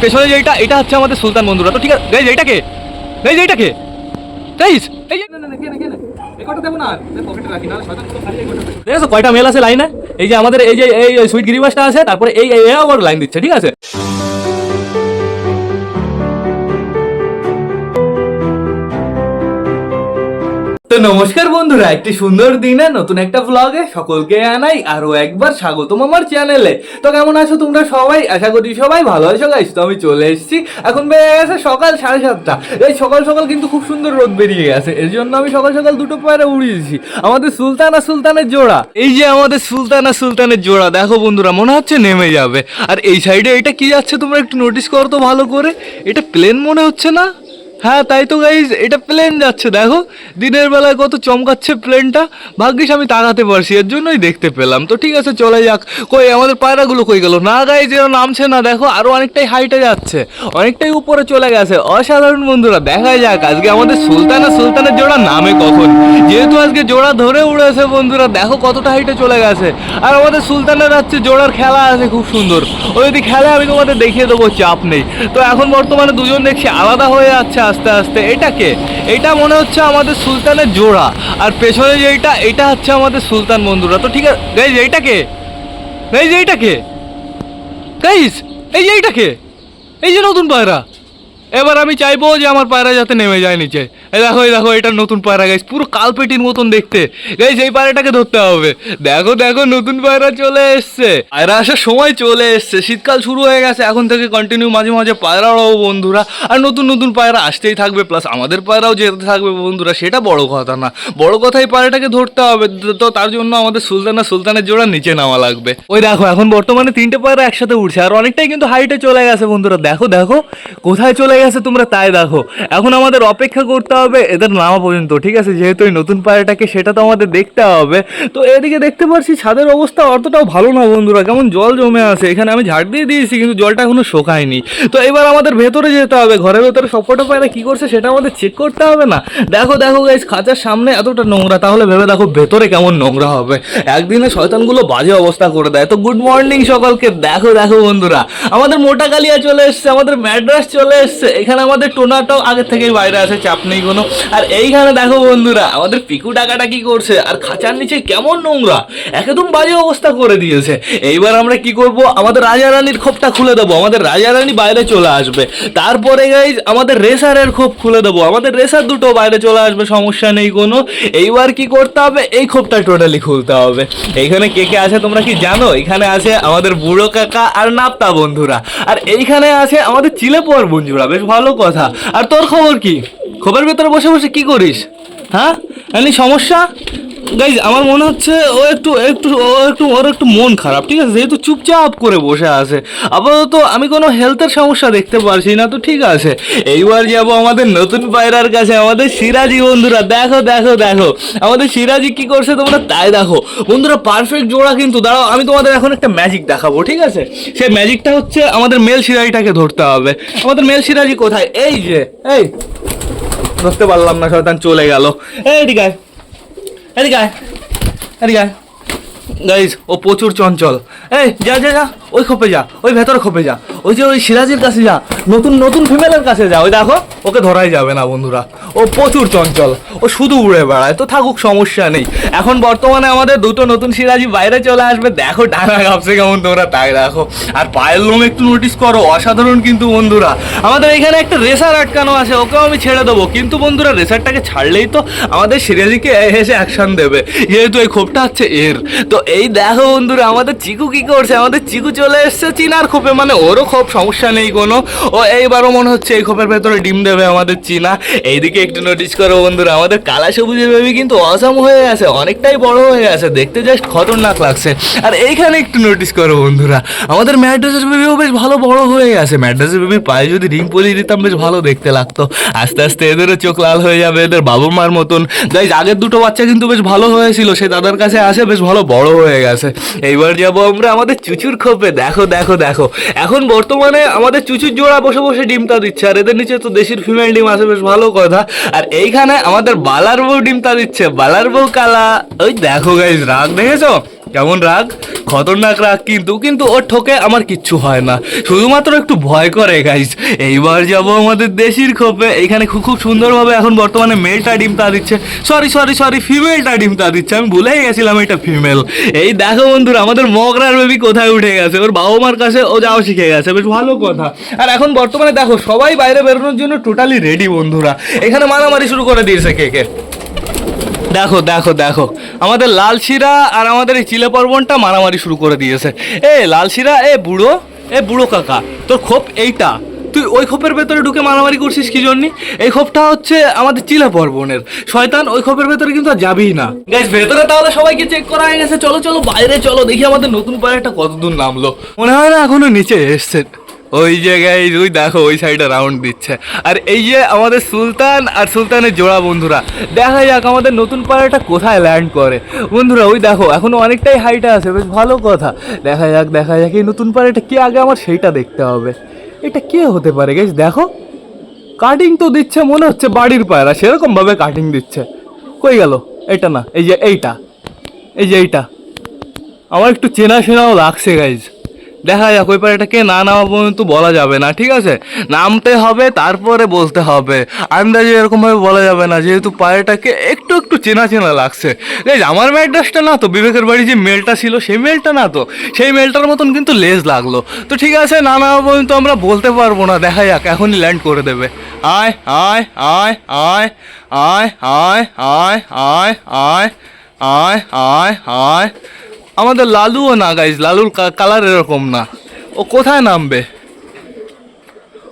পেছনে যেটা এটা এটা হচ্ছে আমাদের সুলতান বন্ধুরা। তো ঠিক আছে গাইজ এইটাকে গাইজ এইটাকে গাইজ যে- কয়টা মেল আছে লাইনে? এই যে আমাদের এই যে এই সুইট গিরিবাসটা আছে তারপরে এই এই আবার লাইন দিচ্ছে ঠিক আছে? নমস্কার বন্ধুরা, একটি সুন্দর দিনে নতুন একটা ব্লগে সকলকে আনাই আরও একবার স্বাগতম আমার চ্যানেলে তো কেমন আছো তোমরা সবাই? আশা করি সবাই ভালো আছো গাইস তো আমি চলে এসেছি। এখন বেড়ে গেছে সকাল সাড়ে সাতটা। এই সকাল সকাল কিন্তু খুব সুন্দর রোদ বেরিয়ে গেছে। এর জন্য আমি সকাল সকাল দুটো পায়রা উড়িয়েছি আমাদের সুলতানা সুলতানের জোড়া। এই যে আমাদের সুলতানা সুলতানের জোড়া, দেখো বন্ধুরা, মনে হচ্ছে নেমে যাবে। আর এই সাইডে এটা কি যাচ্ছে তোমরা একটু নোটিস করো তো ভালো করে। এটা প্লেন মনে হচ্ছে না? হ্যাঁ তাই তো গাইজ এটা প্লেন যাচ্ছে, দেখো। দিনের বেলায় কত চমকাচ্ছে প্লেনটা ভাগ্যিস আমি তাকাতে পারছি, এর জন্যই দেখতে পেলাম। তো ঠিক আছে, চলে যাক। কই, আমাদের পায়রাগুলো কই গেল? না গাইজ এরা নামছে না, দেখো, আরও অনেকটাই হাইটে যাচ্ছে। অনেকটাই উপরে চলে গেছে। অসাধারণ বন্ধুরা, দেখা যাক আজকে আমাদের সুলতান, সুলতানের জোড়া নামে কখন। যেহেতু আজকে জোড়া ধরে উড়েছে বন্ধুরা, দেখো কতটা হাইটে চলে গেছে। আর আমাদের সুলতানের হচ্ছে জোড়ার খেলা আছে, খুব সুন্দর। ওই যদি খেলে আমি তোমাদের দেখিয়ে দেবো, চাপ নেই। তো এখন বর্তমানে দুজন দেখছি আলাদা হয়ে যাচ্ছে আস্তে আস্তে এটাকে এটা মনে হচ্ছে আমাদের সুলতানের জোড়া। আর পেছনে যেটা এটা হচ্ছে আমাদের সুলতান বন্ধুরা। তো ঠিক আছে গাইজ এইটাকে গাইজ এইটাকে গাইজ এই যে এইটাকে এই যে নতুন পায়রা। এবার আমি চাইব যে আমার পায়রা যাতে নেমে যায় নিচে। এই দেখো এই দেখো, এটা নতুন পায়রা গাইস পুরো কালপেটির মতন দেখতে। গাইস এই পায়রাটাকে ধরতে হবে। দেখো দেখো, নতুন পায়রা চলে এসছে। পায়রা আসার সময় চলে এসছে। শীতকাল শুরু হয়ে গেছে, এখন থেকে কন্টিনিউ মাঝে মাঝে পায়রা ওড়াবো বন্ধুরা। আর নতুন নতুন পায়রা আসতেই থাকবে প্লাস আমাদের পায়রাও যেতে থাকবে বন্ধুরা, সেটা বড় কথা না। বড় কথা এই পায়রাটাকে ধরতে হবে, তো তার জন্য আমাদের সুলতানা, সুলতানের জোড়া নিচে নামা লাগবে। ওই দেখো, এখন বর্তমানে তিনটে পায়রা একসাথে উঠছে আর অনেকটাই কিন্তু হাইটে চলে গেছে বন্ধুরা। দেখো দেখো, কোথায় চলে গেছে তোমরা তাই দেখো। এখন আমাদের অপেক্ষা করতে হবে, এদের নামা পর্যন্ত, ঠিক আছে? যেহেতু এই নতুন পায়রাটাকে সেটা তো আমাদের দেখতে হবে। তো এদিকে দেখতে পাচ্ছি ছাদের অবস্থা অতটাও ভালো না বন্ধুরা, কেমন জল জমে আছে। এখানে আমি ঝাড় দিয়ে দিয়েছি, কিন্তু জলটা এখনও শোকায়নি। তো এবার আমাদের ভেতরে যেতে হবে, ঘরের ভেতরে সবকটা পায়রা কি করছে সেটা আমাদের চেক করতে হবে না। দেখো দেখো গাইস খাঁচার সামনে এতটা নোংরা, তাহলে ভেবে দেখো ভেতরে কেমন নোংরা হবে। একদিনে শয়তানগুলো বাজে অবস্থা করে দেয়। তো গুড মর্নিং সকলকে, দেখো দেখো বন্ধুরা, আমাদের মোটা কালিয়া চলে এসছে, আমাদের ম্যাড্রাস চলে এসছে। এখানে আমাদের টোনাটাও আগে থেকেই বাইরে আছে, চাপ নেই কোনো আর এইখানে দেখো বন্ধুরা, আমাদের পিকু টাকাটা কি করছে? আর খাঁচার নিচে কেমন নোংরা? একদম বাজে অবস্থা করে দিয়েছে। এইবার আমরা কি করব? আমাদের রাজা রানীর খোপটা খুলে দেবো। আমাদের রাজা রানী বাইরে চলে আসবে। তারপরে গাইজ আমাদের রেসারের খোপ খুলে দেবো। আমাদের রেসার দুটো বাইরে চলে আসবে, সমস্যা নেই কোনো। এইবার কি করতে হবে? এই খোপটা টোটালি খুলতে হবে। এইখানে কে কে আছে তোমরা কি জানো? এখানে আছে আমাদের বুড়ো কাকা আর নাপ্তা বন্ধুরা। আর এইখানে আছে আমাদের চিলে পর বন্ধুরা। বেশ ভালো কথা। আর তোর খবর কি? খবরের ভেতরে বসে বসে কি করিস? হ্যাঁ? এমনি সমস্যা? গাইজ আমার মনে হচ্ছে ও একটু একটু, ও একটু, ওর একটু মন খারাপ, ঠিক আছে? যেহেতু চুপচাপ করে বসে আছে। আপাতত আমি কোনো হেলথের সমস্যা দেখতে পারছি না, তো ঠিক আছে। এইবার যাব আমাদের নতুন পায়রার কাছে, আমাদের সিরাজি বন্ধুরা। দেখো দেখো দেখো। আমাদের সিরাজি কি করছে তোমরা? তাই দেখো। বন্ধুরা পারফেক্ট জোড়া কিন্তু। দাঁড়াও, আমি তোমাদের এখন একটা ম্যাজিক দেখাবো, ঠিক আছে? সেই ম্যাজিকটা হচ্ছে আমাদের মেল সিরাজিটাকে ধরতে হবে। আমাদের মেল সিরাজি কোথায়? এই যে, এই। ধরতে পারলাম না, শয়তান চলে গেল। এদিকে এদিকে আয়। গাইজ ও প্রচুর চঞ্চল। এই, যা যা যা। ওই খোপে যা, ওই ভেতরে খোপে যা, ওই যে ওই সিরাজের কাছে যা, নতুন নতুন ফিমেলের কাছে যা, ওই দেখো, ওকে ধরাই যাবে না বন্ধুরা। ও প্রচুর চঞ্চল, ও শুধু উড়ে বেড়ায়, তো থাকুক, সমস্যা নেই। এখন বর্তমানে আমাদের দুটো নতুন সিরাজি বাইরে চলে আসবে, দেখো ডানা কাঁপছে কেমন তোমরা, তাই দেখো। আর পায়ের লোম একটু নোটিস করো, অসাধারণ কিন্তু বন্ধুরা। আমাদের এখানে একটা রেসার আটকানো আছে, ওকেও আমি ছেড়ে দেবো। কিন্তু বন্ধুরা রেসারটাকে ছাড়লেই তো আমাদের সিরাজিকে এসে অ্যাকশন দেবে। যেহেতু এই খোপটা হচ্ছে এর। তো এই দেখো বন্ধুরা, আমাদের চিকু কি করছে? আমাদের চিকু চলে এসছে চিনার খোপে। মানে ওরও খোপ, সমস্যা নেই কোনো। ও এইবারও মনে হচ্ছে এই খোপের ভেতরে ডিম দেবে আমাদের চিনা। এইদিকে একটু নোটিস করো বন্ধুরা, আমাদের কালা সবুজের বেবি কিন্তু অসাম হয়ে গেছে অনেকটাই বড় হয়ে গেছে দেখতে জাস্ট খতরনাক লাগছে। আর এইখানে একটু নোটিস করো বন্ধুরা, আমাদের ম্যাড্রাসের বেবিও বেশ ভালো বড় হয়ে গেছে ম্যাড্রাসের বেবির পায়ে যদি রিং পরিয়ে দিতাম, বেশ ভালো দেখতে লাগতো। আস্তে আস্তে এদেরও চোখ লাল হয়ে যাবে, এদের বাবা মার মতন গাইজ আগের দুটো বাচ্চা কিন্তু বেশ ভালো হয়েছিল, সে দাদার কাছে আসে, বেশ ভালো বড় হয়ে গেছে। এইবার যাব আমরা আমাদের চুচুর খোপে। দেখো দেখো দেখো। এখন বর্তমানে আমাদের চুচুর জোড়া বসে বসে ডিমটা দিচ্ছে, আর এদের নিচে তো দেশির ফিমেল ডিম আছে, বেশ ভালো কথা। আর এইখানে আমাদের বালার বউ ডিমটা দিচ্ছে, বালার বউ কালা। ওই দেখো গাইজ রাগ দেখেছ? কেমন রাগ? খতরনাক রাগ কিন্তু কিন্তু ওর ঠোকে আমার কিচ্ছু হয় না। শুধুমাত্র একটু ভয় করে গাইজ এইবার যাব আমাদের দেশির খোপে। এখানে খুব খুব সুন্দরভাবে এখন বর্তমানে মেলটা ডিম তা দিচ্ছে। সরি সরি সরি ফিমেলটা ডিম তা দিচ্ছে। আমি ভুলেই গেছিলাম এটা ফিমেল এই দেখো বন্ধুরা, আমাদের মগরার বেবি কোথায় উঠে গেছে? ওর বাবা মার কাছে ও যাও শিখে গেছে। বেশ ভালো কথা। আর এখন বর্তমানে দেখো, সবাই বাইরে বেরোনোর জন্য টোটালি রেডি বন্ধুরা। এখানে মারামারি শুরু করে দিয়েছে কে কে? দেখো দেখো দেখো। আমাদের লাল শিরা আর আমাদের এই চিলে পর্বনটা মারামারি শুরু করে দিয়েছে। এ, লাল শিরা, এ বুড়ো এ বুড়ো কাকা, তোর খোপ এইটা। তুই ওই খোপের ভেতরে ঢুকে মারামারি করছিস কি জন্য? এই খোপটা হচ্ছে আমাদের চিলা পর্বনের শয়তান ওই খোপের ভেতরে কিন্তু আর যাবেই না। গাইস ভেতরে তাহলে সবাইকে চেক করা হয়ে গেছে। চলো চলো, বাইরে চলো, দেখি আমাদের নতুন পায়রাটা কতদূর নামলো। মনে হয় না এখনও নিচে এসছে। ওই জায়গায় ওই দেখো, ওই সাইডে রাউন্ড দিচ্ছে। আর এই যে আমাদের সুলতান আর সুলতানের জোড়া বন্ধুরা, দেখা যাক আমাদের নতুন পায়রাটা কোথায় ল্যান্ড করে। বন্ধুরা, ওই দেখো, এখনও অনেকটাই হাইটে আছে, বেশ ভালো কথা। দেখা যাক দেখা যাক এই নতুন পায়রাটা কে আগে আমার সেইটা দেখতে হবে। এটা কে হতে পারে গেছ দেখো। কাটিং তো দিচ্ছে, মনে হচ্ছে বাড়ির পায়রা, সেরকমভাবে কাটিং দিচ্ছে। কই গেল? এটা না, এই যে এইটা। এই যে এইটা। আমার একটু চেনা চেনাও লাগছে গাইজ দেখা যাক ওই পাড়াটা কে না নামা পর্যন্ত বলা যাবে না ঠিক আছে নামতে হবে তারপরে বলতে হবে আন্দাজে এরকমভাবে বলা যাবে না যেহেতু পায়রাটাকে একটু একটু চেনা চেনা লাগছে আমার অ্যাড্রেসটা না তো বিবেকের বাড়ি যে মেলটা ছিল সেই মেলটা না তো সেই মেলটার মতন কিন্তু লেজ লাগল তো ঠিক আছে না নামা পর্যন্ত আমরা বলতে পারব না দেখা যাক এখনই ল্যান্ড করে দেবে আয় আয় আয় আয় আয় আয় আয় আয় আয় আয় আয় আয় আমাদের লালুও না গাইজ লালুর কালার এরকম না। ও কোথায় নামবে?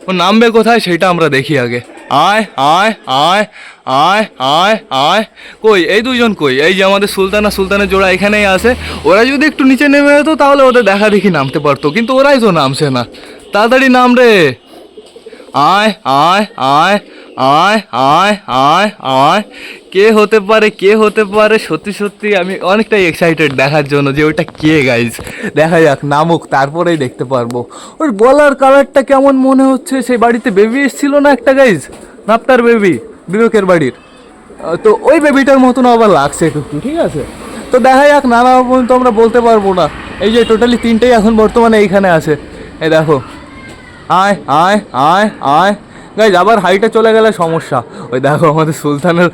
ও নামবে কোথায় সেটা আমরা দেখি আগে। আয় আয় আয় আয় আয় আয়। কই? এই দুজন কই? এই যে আমাদের সুলতানা সুলতানের জোড়া এখানেই আছে। ওরা যদি একটু নিচে নেমে যেত, তাহলে ওদের দেখা দেখি নামতে পারতো। কিন্তু ওরাই তো নামছে না। তাড়াতাড়ি নাম রে। আয় আয় আয় আয় আয় আয় আয়। কে হতে পারে, কে হতে পারে? সত্যি সত্যি আমি অনেকটাই এক্সাইটেড দেখার জন্য যে ওইটা কে গাইজ দেখা যাক, নামুক, তারপরেই দেখতে পারব। ওর গলার কালারটা কেমন মনে হচ্ছে? সেই বাড়িতে বেবি এসেছিল না একটা গাইজ নাপ্তার বেবি বিবেকের বাড়ির। তো ওই বেবিটার মতন আবার লাগছে একটু, ঠিক আছে? তো দেখা যাক, নানা পর্যন্ত আমরা বলতে পারব না। এই যে টোটালি তিনটেই এখন বর্তমানে এইখানে আছে। এই দেখো আয় আয় আয় আয়। গাইজ আবার হাইটে চলে গেলে সমস্যা। ওই দেখো আমাদের সুলতানের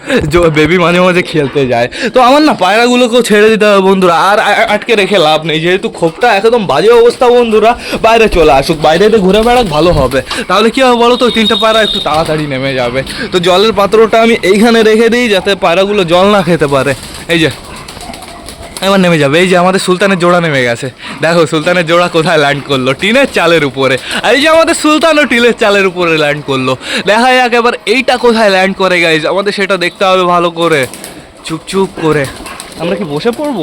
বেবি মাঝে মাঝে খেলতে যায়। তো আমার না পায়রাগুলোকেও ছেড়ে দিতে হবে বন্ধুরা। আর আটকে রেখে লাভ নেই। যেহেতু খোপটা একদম বাজে অবস্থা বন্ধুরা, বাইরে চলে আসুক। বাইরে ঘুরে বেড়াক, ভালো হবে। তাহলে কী হবে বলো তো? তিনটা পায়রা একটু তাড়াতাড়ি নেমে যাবে। তো জলের পাত্রটা আমি এইখানে রেখে দিই, যাতে পায়রাগুলো জল না খেতে পারে। এই যে এবার নেমে যাবে এই যে আমাদের সুলতানের জোড়া নেমে গেছে দেখো সুলতানের জোড়া কোথায় ল্যান্ড করল টিনের চালের উপরে এই যে আমাদের সুলতানও টিনের চালের উপরে ল্যান্ড করল দেখা যাক এবার এইটা কোথায় ল্যান্ড করে গাইজ আমাদের সেটা দেখতে হবে ভালো করে চুপ চুপ করে আমরা কি বসে পড়ব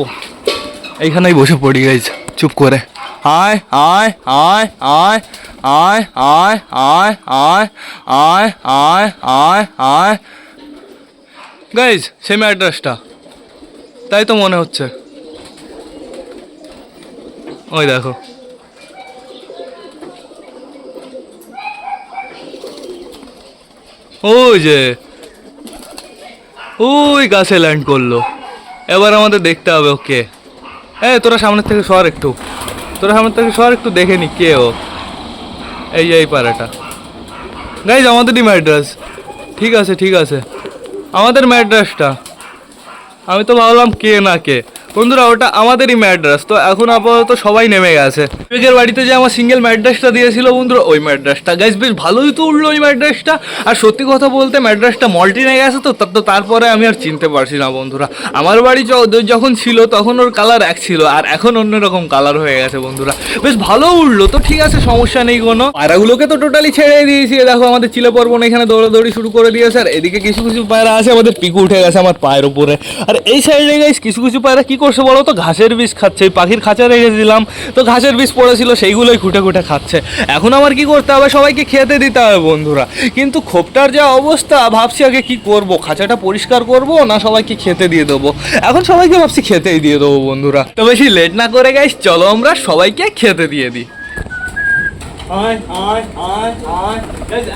এইখানেই বসে পড়ি গাইজ চুপ করে আয় আয় আয় আয় আয় আয় আয় আয় আয় আয় আয় আয় গাইজ সেম অ্যাড্রেসটা তাই তো মনে হচ্ছে ওই দেখো। ওই যে, ওই গাছে ল্যান্ড করল। এবার আমাদের দেখতে হবে, ওকে। এই, তোরা সামনের থেকে সর একটু। তোরা সামনের থেকে সর, একটু দেখে নি কে ও। এই এই পাড়াটা। গাইজ আমাদেরই ম্যাড্রাস ঠিক আছে ঠিক আছে। আমাদের ম্যাড্রাসটা আমি তো ভাবলাম কে না কে। বন্ধুরা, ওটা আমাদেরই ম্যাড্রাস তো এখন আপাতত সবাই নেমে গেছে। বিবেকের বাড়িতে যে আমার সিঙ্গেল ম্যাড্রাসটা দিয়েছিল বন্ধুরা, ওই ম্যাড্রাসটা গাইজ বেশ ভালোই তো উঠল ওই ম্যাড্রাসটা আর সত্যি কথা বলতে ম্যাড্রাসটা মল্টিনে গেছে তো, তা- তারপরে আমি আর চিনতে পারছি না বন্ধুরা। আমার বাড়ি যখন ছিল, তখন ওর কালার এক ছিল, আর এখন অন্যরকম কালার হয়ে গেছে বন্ধুরা। বেশ ভালো উঠল, তো ঠিক আছে, সমস্যা নেই কোনো। পায়রাগুলোকে তো টোটালি ছেড়ে দিয়েছি। দেখো, আমাদের চিলে পর্বন এখানে দৌড়াদৌড়ি শুরু করে দিয়েছে। আর এদিকে কিছু কিছু পায়রা আছে, আমাদের পিকু উঠে গেছে আমার পায়ের উপরে। আর এই সাইডে গাইস কিছু কিছু পায়রা কি করছে বলো তো? ঘাসের বিষ খাচ্ছে। পাখির খাঁচা রেখে দিলাম। তো ঘাসের বিষ পড়েছিল, সেইগুলোই খুঁটে খুঁটে খাচ্ছে। এখন আমার কি করতে হবে? সবাইকে খেতে দিতে হবে বন্ধুরা। কিন্তু খোপটার যা অবস্থা, ভাবছি আগে কি করব? খাঁচাটা পরিষ্কার করব না সবাইকে খেতে দিয়ে দেবো? এখন সবাইকে ভাবছি খেতেই দিয়ে দেবো বন্ধুরা। তো বেশি লেট না করে গাইস চলো আমরা সবাইকে খেতে দিয়ে দিই। আয় আয় আয় আয়।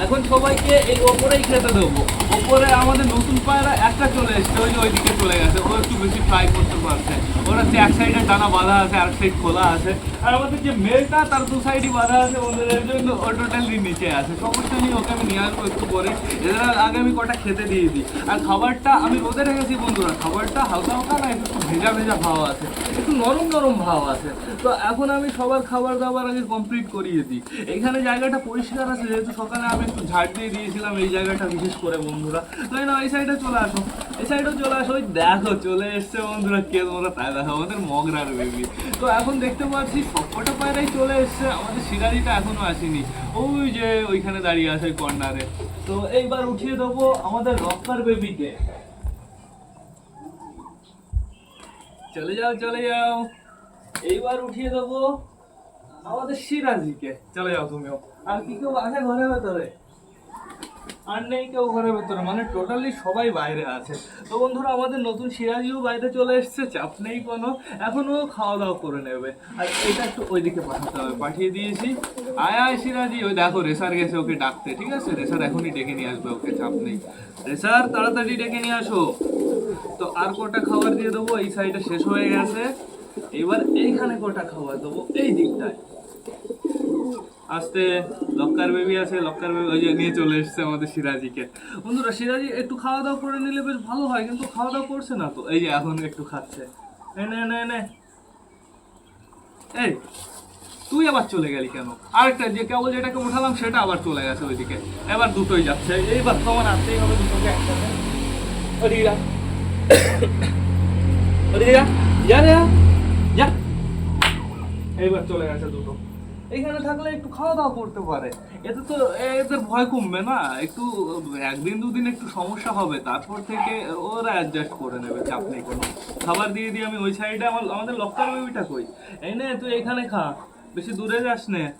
এখন সবাইকে এই ওপরেই খেতে দেবো। ওপরে আমাদের নতুন পায়রা একটা চলে এসছে, ওই যে ওইদিকে চলে গেছে। ও একটু বেশি ফ্রাই করতে পারছে। ওর হচ্ছে এক সাইডে ডানা বাঁধা আছে আর সাইড খোলা আছে। আর আমাদের যে মেলটা তার দু সাইডই বাঁধা আছে বন্ধুদের জন্য। ও টোটালি নিচে আছে। সমস্যা নেই, ওকে আমি নিয়ে আসব একটু পরে। এদের আগে আমি কটা খেতে দিয়ে দিই। আর খাবারটা আমি রোদে রেখেছি বন্ধুরা। খাবারটা হালকা হালকা না, একটু ভেজা ভেজা ভাব আছে। একটু নরম নরম ভাব আছে। তো এখন আমি সবার খাবার দাবার আগে কমপ্লিট করিয়ে দিই। এখানে জায়গাটা পরিষ্কার আছে, যেহেতু সকালে আমি একটু ঝাড় দিয়ে দিয়েছিলাম এই জায়গাটা বিশেষ করে বন্ধুরা। তাই না, এই সাইডে চলে আসো। এই সাইডেও চলে আসো। ওই দেখো, চলে এসছে বন্ধুরা, কে তোমরা দেখো আমাদের মগরার বেবি তো এখন দেখতে পাচ্ছি, সবকটা পায়রাই চলে এসছে, আমাদের সিরাজিটা এখনও আসেনি। ওই যে ওইখানে দাঁড়িয়ে আছে কর্নারে। তো এইবার উঠিয়ে দেবো আমাদের রক্কার বেবিকে চলে যাও চলে যাও। এইবার উঠিয়ে দেবো আমাদের সিরাজিকে চলে যাও তুমিও। আর কি কেউ আছে ঘরের ভেতরে? আর নেই কেউ ঘরের ভেতরে মানে টোটালি সবাই বাইরে আছে। তো বন্ধুরা, আমাদের নতুন সিরাজিও বাইরে চলে এসছে, চাপ নেই কোনো। এখন ও খাওয়া দাওয়া করে নেবে। আর এটা একটু ওইদিকে পাঠাতে হবে, পাঠিয়ে দিয়েছি। আয় আয় সিরাজি ওই দেখো, রেসার গেছে ওকে ডাকতে, ঠিক আছে? রেসার এখনই ডেকে নিয়ে আসবে ওকে, চাপ নেই। রেসার, তাড়াতাড়ি ডেকে নিয়ে আসো। তো আর কটা খাবার দিয়ে দেবো, এই সাইডে শেষ হয়ে গেছে। এবার এইখানে কটা খাবার দেবো, এই দিকটায়। আস্তে লক্কার বেবি আছে, লক্কার বেবি ওই যে নিয়ে চলে এসেছে আমাদের সিরাজিকে। বন্ধুরা, সিরাজি একটু খাওয়া দাওয়া করে নিলে বেশ ভালো হয়, কিন্তু খাওয়া দাওয়া করছে না তো। এই যে এখন একটু খাচ্ছে। এই, তুই আবার চলে গেলি কেন? আরেকটা যে কেবল যেটাকে উঠালাম, সেটা আবার চলে গেছে ওইদিকে। এবার দুটোই যাচ্ছে। এইবার তো আমার আসতেই হবে দুটোকে একসাথে। যা। যা। এইবার চলে গেছে দুটো। এখানে থাকলে একটু খাওয়া দাওয়া করতে পারে। এতে তো এদের ভয় কমবে না। একটু, একদিন, দুদিন একটু সমস্যা হবে। তারপর থেকে ওরা অ্যাডজাস্ট করে নেবে চাপ নেই কোনো। খাবার দিয়ে দিয়ে আমি ওই সাইডে আমার, আমাদের লক্কার বেবিটা কই? এই নে, তুই এখানে খা। বেশি দূরে যাস নে।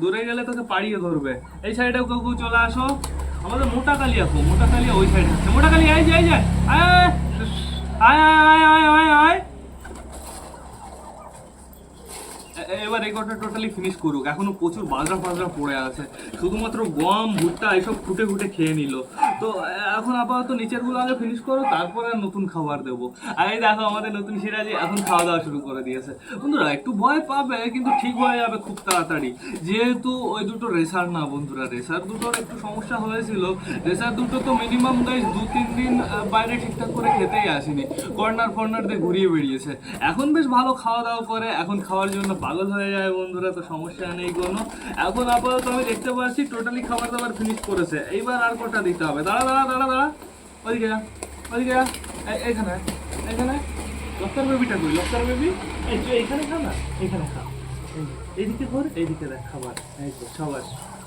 দূরে গেলে তোকে পাড়িয়ে ধরবে। এই সাইডে কেউ কেউ চলে আসো। আমাদের মোটা কালিয়া খুব মোটা কালিয়া ওই সাইডে মোটা কালিয়া এই যে এই যে। আয় আয় আয় আয় আয় আয় এ- এবার এই টোটালি ফিনিশ করুক। এখনও প্রচুর বাজরা ফাজরা পড়ে আছে। শুধুমাত্র গম, ভুট্টা, এসব ফুটে ফুটে খেয়ে নিল। তো এখন আপাতত নিচেরগুলো আগে ফিনিশ করো, তারপরে নতুন খাবার দেবো। আর এই দেখো আমাদের নতুন সিরাজি এখন খাওয়া দাওয়া শুরু করে দিয়েছে। বন্ধুরা, একটু ভয় পাবে, কিন্তু ঠিক হয়ে যাবে খুব তাড়াতাড়ি। যেহেতু ওই দুটো রেসার না, বন্ধুরা, রেসার দুটোর একটু সমস্যা হয়েছিল। রেসার দুটো তো মিনিমাম গাইস দু, তিন দিন বাইরে ঠিকঠাক করে খেতেই আসেনি। কর্নার ফর্নার দিয়ে ঘুরিয়ে বেরিয়েছে এখন বেশ ভালো খাওয়া দাওয়া করে, এখন খাওয়ার জন্য পাগল হয়ে যায় বন্ধুরা, তো সমস্যা নেই কোনো। এখন আপাতত আমি দেখতে পাচ্ছি টোটালি খাবার দাবার ফিনিশ করেছে। এইবার আর কটা দিতে হবে? দাঁড়া দাঁড়া দাঁড়া দাঁড়া। ওদিকে যা ওদিকে যা। এইখানে এইখানে। লক্কার বেবিটা কই? লক্কার বেবি? এই তুই এইখানে খা না? এইখানে খা। এইদিকে ঘর, এইদিকে দেখ খাবার। এই তো সবার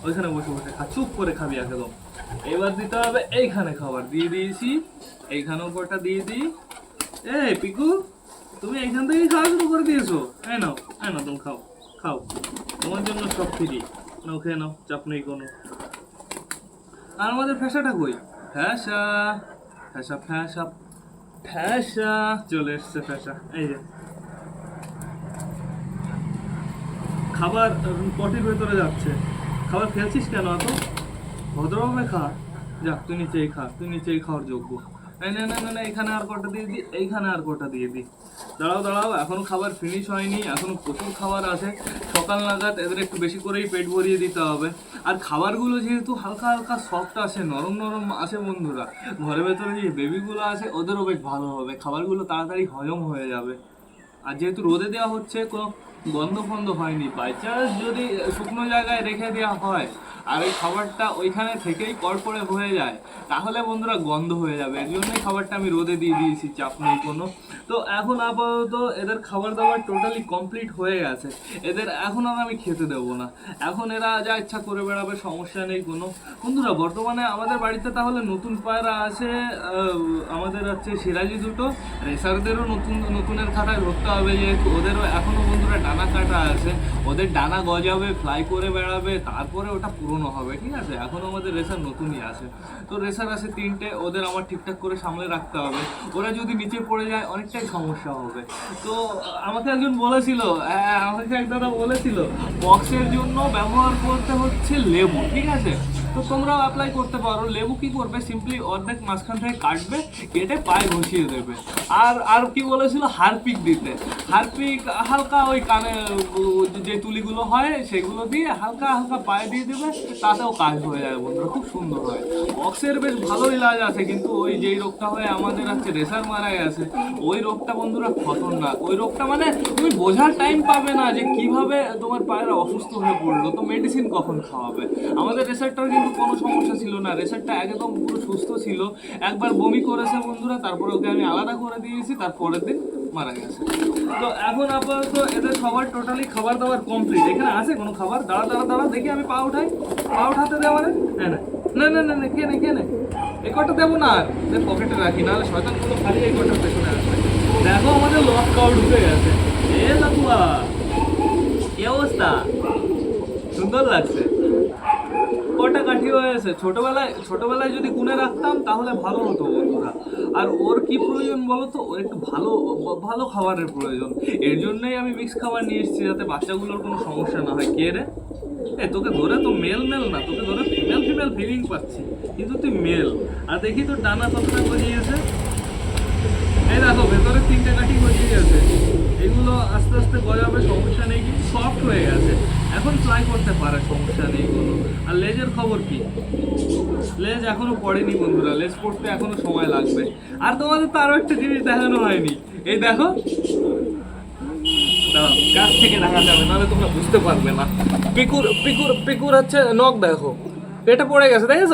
ওইখানে বসে বসে খা। চুপ করে খাবি একদম। এবার দিতে হবে এইখানে খাবার। দিয়ে দিয়েছি। এইখানেও কটা দিয়ে দিই এই, পিকু, তুমি এইখান থেকেই খাওয়া শুরু করে দিয়েছ। হ্যাঁ নাও হ্যাঁ না তুমি খাও। খাও। তোমার জন্য সব ফ্রি নাও, খেয়ে নাও। চাপ নেই কোনো। আর আমাদের ফ্যাসাটা কই? ফ্যাসা ফ্যাসা ফ্যাসা ফ্যাসা চলে এসছে ফ্যাসা এই যে। খাবার পটির ভেতরে যাচ্ছে। খাবার ফেলছিস কেন এত? ভদ্রভাবে খা। যাক তুই নিচেই খা, তুই নিচেই খাওয়ার যোগ্য। না না না না এখানে আর কটা দিয়ে দিই এইখানে আর কটা দিয়ে দিই দাঁড়াও দাঁড়াও, এখনও খাবার ফিনিশ হয়নি, এখনও প্রচুর খাবার আছে। সকাল নাগাদ এদের একটু বেশি করেই পেট ভরিয়ে দিতে হবে। আর খাবারগুলো যেহেতু হালকা হালকা সফট আছে নরম নরম আছে বন্ধুরা, ঘরের ভেতরে যে বেবিগুলো আছে, ওদেরও বেশ ভালো হবে। খাবারগুলো তাড়াতাড়ি হজম হয়ে যাবে। আর যেহেতু রোদে দেওয়া হচ্ছে, কোনো গন্ধ ফন্ধ হয়নি। বাই চান্স যদি শুকনো জায়গায় রেখে দেওয়া হয়, আর ওই খাবারটা ওইখানে থেকেই কড়পড়ে হয়ে যায়, তাহলে বন্ধুরা গন্ধ হয়ে যাবে। এর জন্যই খাবারটা আমি রোদে দিয়ে দিয়েছি, চাপ নেই কোনো। তো এখন আপাতত এদের খাবার দাবার টোটালি কমপ্লিট হয়ে গেছে। এদের এখন আর আমি খেতে দেবো না। এখন এরা যা ইচ্ছা করে বেড়াবে, সমস্যা নেই কোনো। বন্ধুরা, বর্তমানে আমাদের বাড়িতে তাহলে নতুন পায়রা আছে আমাদের হচ্ছে সিরাজি দুটো। রেসারদেরও নতুন, নতুনের খাতায় ধরতে হবে যে, ওদেরও এখনও বন্ধুরা ডানা কাটা আছে, ওদের ডানা গজাবে ফ্লাই করে বেড়াবে, তারপরে ওটা পুরনো হবে, ঠিক আছে? এখন আমাদের রেসার নতুনই আছে। তো রেসার আছে তিনটে, ওদের আমার ঠিকঠাক করে সামলে রাখতে হবে। ওরা যদি নিচে পড়ে যায়, অনেকটাই সমস্যা হবে। তো আমাকে একজন বলেছিল আমাকে এক দাদা বলেছিল বক্সের জন্য ব্যবহার করতে হচ্ছে লেবু, ঠিক আছে? তো তোমরাও অ্যাপ্লাই করতে পারো। লেবু কি করবে? সিম্পলি অর্ধেক মাঝখান থেকে কাটবে, কেটে পায়ে ঘষিয়ে দেবে। আর আর কি বলেছিল? হারপিক দিতে। হারপিক হালকা ওই কানে যে তুলিগুলো হয়, সেগুলো দিয়ে হালকা হালকা পায়ে দিয়ে দেবে, তাতেও কাজ হয়ে যায় বন্ধুরা। খুব সুন্দর হয়। অক্সের বেশ ভালো ইলাজ আছে, কিন্তু ওই যেই রোগটা হয় আমাদের আছে রেসার মারা গেছে ওই রোগটা বন্ধুরা খতরনাক। ওই রোগটা মানে তুমি বোঝার টাইম পাবে না যে কীভাবে তোমার পায়ের অসুস্থ হয়ে পড়ল। তো মেডিসিন কখন খাওয়াবে? আমাদের রেসারটার কিন্তু কোনো সমস্যা ছিল না। রেসারটা একদম পুরো সুস্থ ছিল। একবার বমি করেছে বন্ধুরা, তারপরে ওকে আমি আলাদা করে দিয়েছি তার পরের দিন মারা গেছে। তো এখন আপাতত এদের সবার টোটালি খাবার দাবার কমপ্লিট এখানে আছে কোনো খাবার? দাঁড়া দাঁড়া দাঁড়া, দেখি আমি পা উঠাই। পা উঠাতে দে আমাদের হ্যাঁ না। না না না কে নে কে নে এই কটা দেবো না আর। পকেটে রাখি, নাহলে শয়তান কোনো খালি এই কটার পেছনে আসবে। দেখো আমাদের লক কাউ ঢুকে গেছে। এ লাকুয়া কি অবস্থা? সুন্দর লাগছে। কটা কাঠি হয়েছে ছোটবেলায় ছোটবেলায় যদি গুনে রাখতাম, তাহলে ভালো হতো বন্ধুরা। আর ওর কি প্রয়োজন বলো তো ওর একটু ভালো ভালো খাবারের প্রয়োজন। এর জন্যই আমি মিক্স খাবার নিয়ে এসেছি, যাতে বাচ্চাগুলোর কোনো সমস্যা না হয়। কে রে? এ, তোকে ধরে তো মেল মেল না, তোকে ধরে ফিমেল ফিমেল ফিলিং পাচ্ছি। কিন্তু তুই মেল আর দেখি তোর ডানা কতটা গজিয়েছে। এই দেখো, ভেতরে তিনটে কাঠি গজিয়ে গেছে। এগুলো আস্তে আস্তে গজাবে, সমস্যা নেই, কিন্তু সফট হয়ে গেছে। এখন ফ্লাই করতে পারে, সমস্যা নেই কোনো। আর লেজের খবর কি? লেজ এখনও পড়েনি বন্ধুরা, লেজ পড়তে এখনও সময় লাগবে। আর তোমাদের তো আরও একটা জিনিস দেখানো হয়নি। এই দেখো। কাছ থেকে দেখা যাবে, নাহলে তোমরা বুঝতে পারবে না। পিকুর পিকুর পিকুর হচ্ছে নখ, দেখো। পেটে পড়ে গেছে, দেখেছ?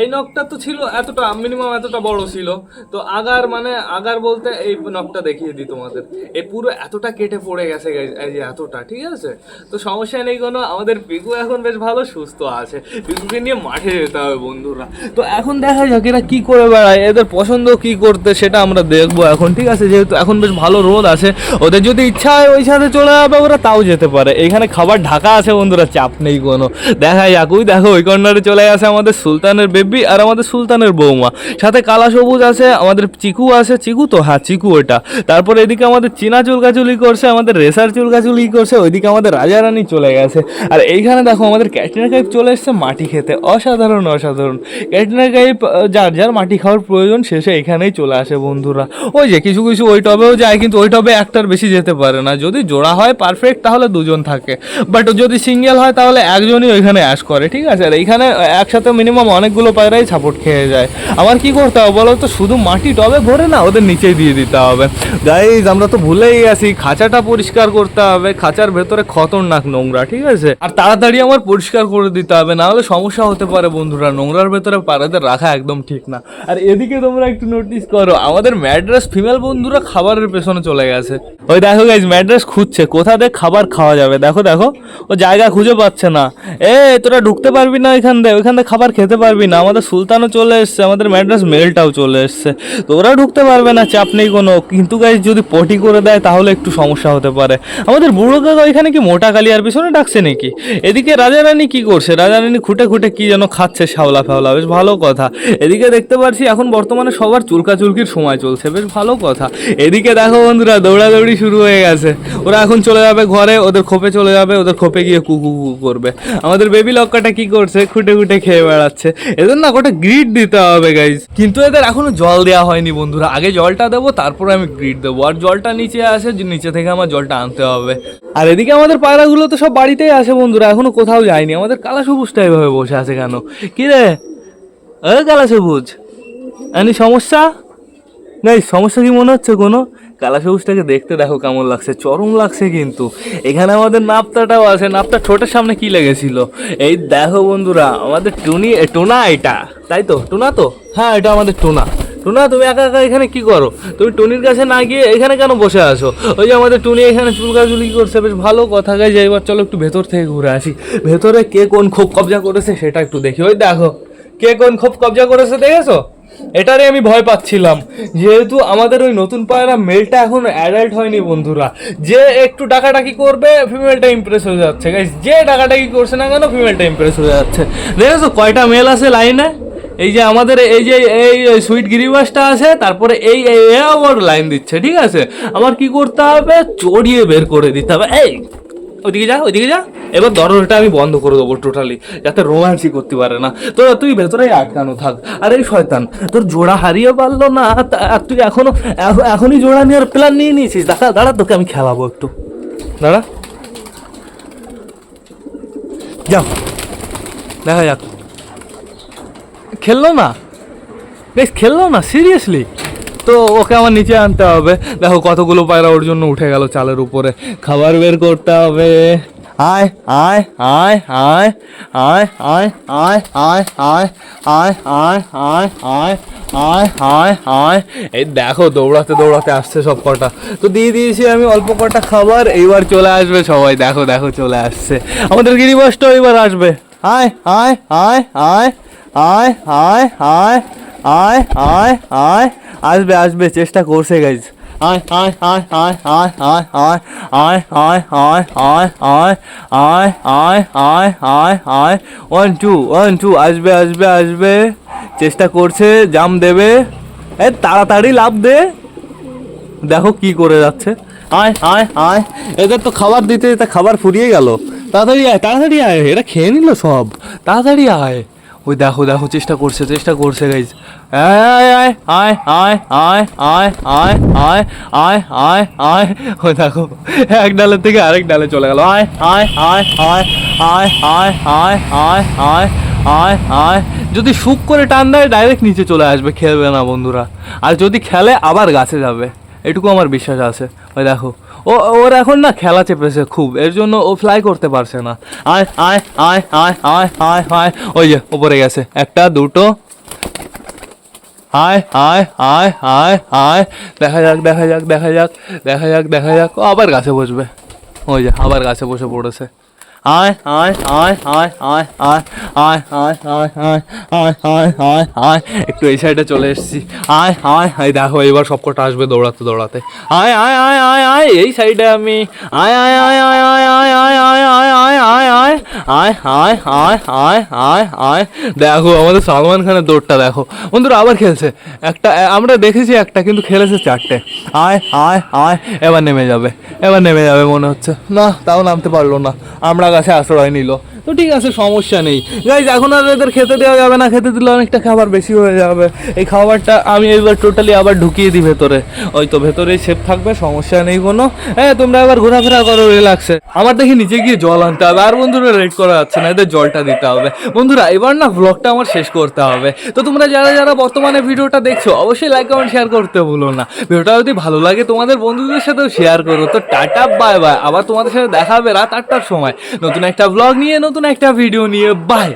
এই নখটা তো ছিল এতটা মিনিমাম এতটা বড় ছিল। তো আগার মানে আগার বলতে এই নখটা দেখিয়ে দিই তোমাদের। এই পুরো এতটা কেটে পড়ে গেছে এই যে এতটা, ঠিক আছে? তো সমস্যা নেই কোনো, আমাদের পিকু এখন বেশ ভালো, সুস্থ আছে। পিকুকে নিয়ে মাঠে যেতে হবে বন্ধুরা। তো এখন দেখা যাক এরা কী করে বেড়ায়, এদের পছন্দ কি করতে সেটা আমরা দেখব এখন, ঠিক আছে? যেহেতু এখন বেশ ভালো রোদ আছে, ওদের যদি ইচ্ছা হয় ওই সাথে চলে যাবে, ওরা তাও যেতে পারে। এখানে খাবার ঢাকা আছে বন্ধুরা, চাপ নেই কোনো। দেখা যাক, ওই দেখো, ওই কর্নারে চলে গেছে আমাদের সুলতানের বেবি আর আমাদের সুলতানের বৌমা। সাথে কালা সবুজ আছে, আমাদের চিকু আছে। চিকু তো হ্যাঁ চিকু ওটা। তারপর এদিকে আমাদের চীনা চুলকাচুলি করছে, আমাদের রেসার চুলকাচুলি করছে, ওইদিকে আমাদের রাজা রানী চলে গেছে। আর এইখানে দেখো, আমাদের ক্যাটরিনা কাইপ চলে এসছে মাটি খেতে। অসাধারণ অসাধারণ। ক্যাটরিনা কাইপ যার যার মাটি খাওয়ার প্রয়োজন শেষে এখানেই চলে আসে, বন্ধুরা। ওই যে কিছু কিছু ওই টবেও যায়, কিন্তু ওই টবে একটার বেশি যেতে পারে না। যদি জোড়া হয় পারফেক্ট তাহলে দুজন থাকে। বাট যদি সিঙ্গেল হয়, তাহলে একজনই ওইখানে অ্যাশ করে, ঠিক আছে? আর এইখানে একসাথে মিনিমাম অনেকগুলো পায়রাই সাপোর্ট খেয়ে যায়। আমার কি করতে হবে বলো তো? শুধু মাটি টবে ভরে না, ওদের নিচেই দিয়ে দিতে হবে। গাইজ আমরা তো ভুলেই গেছি। খাঁচাটা পরিষ্কার করতে হবে। খাঁচার ভেতরে খতরনাক নোংরা, ঠিক আছে? আর তাড়াতাড়ি আমার পরিষ্কার করে দিতে হবে। না হলে সমস্যা হতে পারে বন্ধুরা। নোংরার ভেতরে পাড়াদের রাখা একদম ঠিক না। আর এদিকে তোমরা একটু নোটিস করো, আমাদের ম্যাড্রাস ফিমেল বন্ধুরা খাবারের পেছনে চলে গেছে। ওই দেখো গাইজ ম্যাড্রেস খুঁজছে। কোথা দিয়ে খাবার খাওয়া যাবে? দেখো দেখো। ও জায়গা খুঁজে পাচ্ছে না। এ তোরা ঢুকতে পারবি না ওইখান দিয়ে। ওইখান দিয়ে খাবার খেতে পারবি না। আমাদের সুলতানও চলে এসছে। আমাদের ম্যাড্রেস মেলটাও চলে এসছে। তোরা ঢুকতে পারবে না, চাপ নেই কোনো। কিন্তু গাইজ যদি পটি করে দেয়, তাহলে একটু সমস্যা হতে পারে। আমাদের বুড়ো কাকা ওইখানে কি মোটা কালিয়ার পিছনে ডাকছে নাকি? এদিকে রাজা রানী কী করছে? রাজা রানী খুঁটে খুঁটে কী যেন খাচ্ছে শাওলা ফাওলা বেশ ভালো কথা। এদিকে দেখতে পারছি, এখন বর্তমানে সবার চুলকা চুলকির সময় চলছে। বেশ ভালো কথা। এদিকে দেখো বন্ধুরা, দৌড়াদৌড়ি শুরু হয়ে গেছে। ওরা এখন চলে যাবে ঘরে, ওদের খোপে চলে যাবে, ওদের খোপে গিয়ে কুকু কুকু করবে। আমাদের বেবি লক্কাটা কি করছে? খুঁটে খুঁটে খেয়ে বেড়াচ্ছে। এদের না গোটা গ্রিড দিতে হবে গাইজ কিন্তু এদের এখনও জল দেওয়া হয়নি, বন্ধুরা। আগে জলটা দেবো, তারপরে আমি গ্রিড দেবো। আর জলটা নিচে আসে নিচে থেকে আমার জলটা আনতে হবে। আর এদিকে আমাদের পায়রাগুলো তো সব বাড়িতেই আসে, বন্ধুরা। এখনও কোথাও যায়নি। আমাদের কালা সবুজটা এভাবে বসে আছে কেন? কি রে এ কালা সবুজ আনি সমস্যা? নাই, সমস্যা কি মনে হচ্ছে কোনো? কালা সবুজটাকে দেখতে দেখো কেমন লাগছে, চরম লাগছে কিন্তু। এখানে আমাদের নাপ্তাটাও আছে, নাপ্তা ঠোঁটের সামনে কি লেগেছিল? এই দেখো বন্ধুরা, আমাদের টুনি টোনা এটা, তাই তো? টোনা তো? হ্যাঁ এটা আমাদের টোনা। টুনা, তুমি একা একা এখানে কি করো? তুমি টুনির কাছে না গিয়ে এখানে কেন বসে আছো? ওই যে আমাদের টুনি এখানে চুলকাচুলি করছে, বেশ ভালো কথা গাইছে এবার চলো একটু ভেতর থেকে ঘুরে আসি। ভেতরে কে কোন ক্ষোভ কবজা করেছে সেটা একটু দেখি। ওই দেখো, কে কোন ক্ষোভ কবজা করেছে, দেখেছ? এটারে আমি ভয় পাচ্ছিলাম। যেহেতু আমাদের ওই নতুন পায়রা মেলটা এখন অ্যাডাল্ট হয়নি বন্ধুরা। যে একটু ডাকাডাকি করবে ফিমেলটা ইমপ্রেস হয়ে যাচ্ছে। যে ডাকাডাকি করছে না কেন ফিমেলটা ইমপ্রেস হয়ে যাচ্ছে। দেখেছ, কয়টা মেল আছে লাইনে এই যে আমাদের, এই যে, এই সুইট গিরিবাসটা আছে, তারপরে এই এই আবার লাইন দিচ্ছে, ঠিক আছে? আমার কি করতে হবে? চড়িয়ে বের করে দিতে হবে। এই ওইদিকে যা ওইদিকে যা। এবার দরজাটা আমি বন্ধ করে দেবো টোটালি যাতে রোমান্সই করতে পারে না। তো তুই ভেতরেই আটকানো থাক। আর এই শয়তান, তোর জোড়া হারিয়ে পারল না আর তুই এখনও, এখ- এখনই জোড়া নেওয়ার প্ল্যান নিয়ে নিয়েছিস। দাঁড়া দাঁড়া, তোকে আমি খেলাবো একটু। দাঁড়া। যাও দেখা যাক। খেললো না? বেশ, খেললো না সিরিয়াসলি তো ওকে আমার নিচে আনতে হবে দেখো কতগুলো পায়রা ওর জন্য উঠে গেল চালের উপরে খাবার বের করতে হবে আয় আয় আয় আয় আয় আয় আয় আয় আয় আয় আয় আয় আয় আয় আয় আয় এই দেখো দৌড়াতে দৌড়াতে আসছে সব কটা তো দিয়ে দিয়েছি আমি অল্প কটা খাবার এইবার চলে আসবে সবাই দেখো দেখো চলে আসছে আমাদের গিরিবাসটাও এবার আসবে আয় আয় আয় আয় আয় আয় আয় আয় আয় আয় আসবে আসবে চেষ্টা করছে গাইজ আয় আয় আয় আয় আয় আয় আয় আয় আয় আয় আয় আয় ওয়ান টু ওয়ান টু আসবে আসবে আসবে চেষ্টা করছে জাম দেবে এ তাড়াতাড়ি লাভ দে দেখো কি করে যাচ্ছে আয় আয় আয় এদের তো খাবার দিতে দিতে খাবার ফুরিয়ে গেল তাড়াতাড়ি আয় তাড়াতাড়ি আয় এরা খেয়ে নিল সব তাড়াতাড়ি আয় ওই দেখো দেখো চেষ্টা করছে চেষ্টা করছে গাইজ আয় আয় আয় আয় আয় আয় আয় আয় আয় আয় আয় ওই দেখো এক ডালের থেকে আরেক ডালে চলে গেল আয় আয় আয় আয় আয় আয় আয় আয় আয় আয় আয় যদি শুক করে টান দেয় ডাইরেক্ট নিচে চলে আসবে খেলবে না বন্ধুরা আর যদি খেলে আবার গাছে যাবে এটুকু আমার বিশ্বাস আছে ওই দেখো ও ওর এখন না খেলা চেপেছে খুব এর জন্য ও ফ্লাই করতে পারছে না আয় আয় আয় আয় আয় আয় আয় ওই যে ওপরে গেছে একটা দুটো আয় আয় আয় আয় আয় দেখা যাক দেখা যাক দেখা যাক দেখা যাক দেখা যাক ও আবার গাছে বসবে ওই যে আবার গাছে বসে পড়েছে আয় আয় আয় আয় আয় আয় আয় আয় আয় আয় আয় আয় আয় আয় একটু এই সাইডে চলে এসেছি আয় আয় এই দেখো এবার সবকটা আসবে দৌড়াতে দৌড়াতে আয় আয় আয় আয় আয় এই সাইডে আমি আয় আয় আয় আয় আয় আয় আয় আয় আয় আয় আয় আয় আয় আয় আয় আয় আয় আয় দেখো আমাদের সালমান খানের দৌড়টা দেখো বন্ধুরা আবার খেলছে একটা আমরা দেখেছি একটা কিন্তু খেলেছে চারটে আয় আয় আয় এবার নেমে যাবে এবার নেমে যাবে মনে হচ্ছে না তাও নামতে পারল না আমরা কাছে আশ্রয় নিল। তো ঠিক আছে, সমস্যা নেই। গাইজ এখন আর এদের খেতে দেওয়া যাবে না, খেতে দিলে অনেকটা খাবার বেশি হয়ে যাবে। এই খাবারটা আমি এবার টোটালি আবার ঢুকিয়ে দিই ভেতরে। ওই তো ভেতরেই সেফ থাকবে, সমস্যা নেই কোনো। হ্যাঁ তোমরা এবার ঘোরাফেরা করো রিল্যাক্সে আমার দেখি নিচে গিয়ে জল আনতে হবে, আর বন্ধুরা রেড করা যাচ্ছে না, এদের জলটা দিতে হবে। বন্ধুরা, এবার না ব্লগটা আমার শেষ করতে হবে। তো তোমরা যারা যারা বর্তমানে ভিডিওটা দেখছ, অবশ্যই লাইক কমেন্ট শেয়ার করতে ভুলো না। ভিডিওটা যদি ভালো লাগে, তোমাদের বন্ধুদের সাথেও শেয়ার করো। তো টাটা বাই বাই আবার তোমাদের সাথে দেখা হবে রাত আটটার সময়। নতুন একটা ব্লগ নিয়ে নতুন একটা ভিডিও নিয়ে বাই